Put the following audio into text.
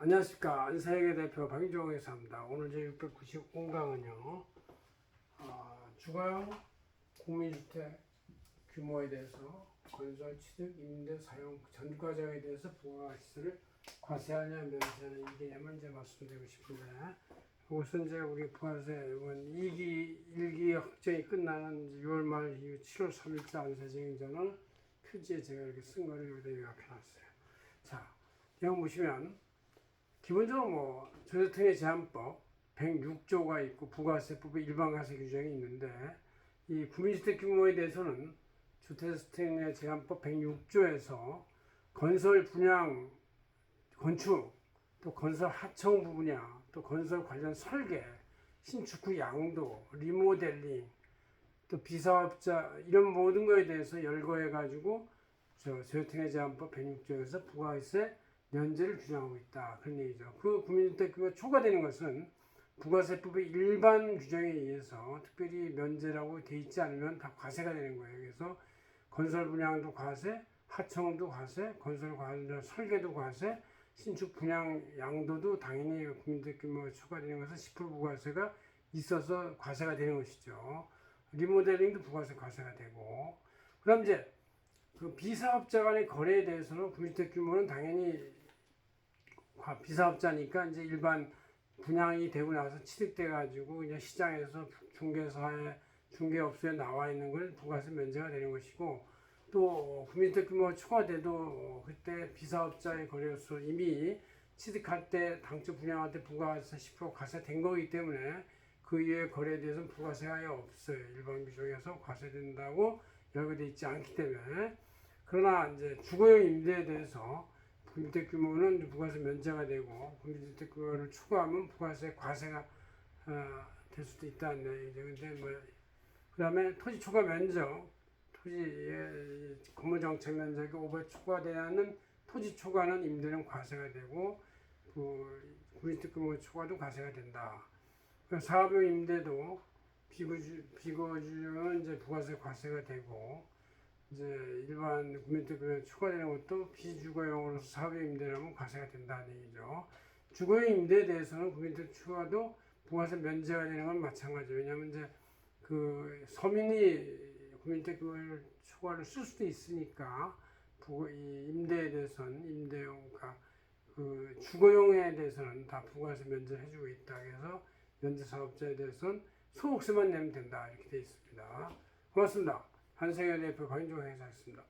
안녕하십니까 안사회계 대표 박인종 회사입니다. 오늘 제 695강은요 어, 주거용 국민주택 규모에 대해서 건설, 취득, 임대, 사용 전 과정에 대해서 부가가치세를 과세하냐 면세하냐 이 개념을 이제 말씀드리고 싶은데 우선 이제 우리 부가세 이번 2기 1기 확정이 끝나는 6월 말 이후 7월 3일자 안세쟁전을 표지에 제가 이렇게 쓴 거를 여기다 요약해놨어요. 자, 여기 보시면 기본적으로 뭐 조세통의 제한법 106조가 있고 부가세법의 일반가세 규정이 있는데 이 국민주택 규모에 대해서는 주택수택의 제한법 106조에서 건설 분양 건축 또 건설 하청 부분이야. 또 건설 관련 설계 신축 후 양도 리모델링 또 비사업자 이런 모든 거에 대해서 열거해 가지고 저 조세통의 제한법 106조에서 부가세 면제를 규정하고 있다 그런 얘기죠. 그 국민주택규가 초과되는 것은 부가세법의 일반 규정에 의해서 특별히 면제라고 돼 있지 않으면 다 과세가 되는 거예요. 그래서 건설 분양도 과세, 하청도 과세, 건설 관련 설계도 과세, 신축 분양 양도도 당연히 국민주택 규모가 초과되는 것은 10% 부가세가 있어서 과세가 되는 것이죠. 리모델링도 부가세 과세가 되고 그다음 이제 그 비사업자 간의 거래에 대해서는 국민주택 규모는 당연히 과- 비사업자니까 이제 일반 분양이 되고 나서 취득돼 가지고 그냥 시장에서 중개사에 중개업소에 나와 있는 걸 부가세 면제가 되는 것이고 또 국민주택 규모가 초과돼도 그때 비사업자의 거래로서 이미 취득할 때 당초 분양할 때 부가세 10% 과세된 거기 때문에 그 이외의 거래에 대해서는 부가세가 아예 없어요. 일반 규정에서 과세된다고 열거돼 있지 않기 때문에 그러나 이제 주거용 임대에 대해서 국민주택 규모는 부가세 면제가 되고 국민주택 규모를 초과하면 부가세 과세가 어, 될 수도 있다는 얘기죠. 근데 뭐 그다음에 토지 초과 면적 토지의 건물 정책 면적이 500 초과되는 토지 초과는 임대는 과세가 되고 그 국민주택 규모 초과도 과세가 된다. 그 사업용 임대도 비거주 비거주는 이제 부가세 과세가 되고 이제 일반 국민주택 추가되는 것도 비주거용으로서 사업용 임대라면 과세가 된다는 얘기죠. 주거용 임대에 대해서는 국민주택 추가도 부가세 면제가 되는 건 마찬가지예요. 왜냐하면 이제 그 서민이 국민주택 추가를 쓸 수도 있으니까 부, 이 임대에 대해서는 임대용 그그 주거용에 대해서는 다 부가세 면제를 해주고 있다. 그래서 면제 사업자에 대해서는 소득세만 내면 된다. 이렇게 돼 있습니다. 고맙습니다. 한세현 대표 박인종 회사였습니다.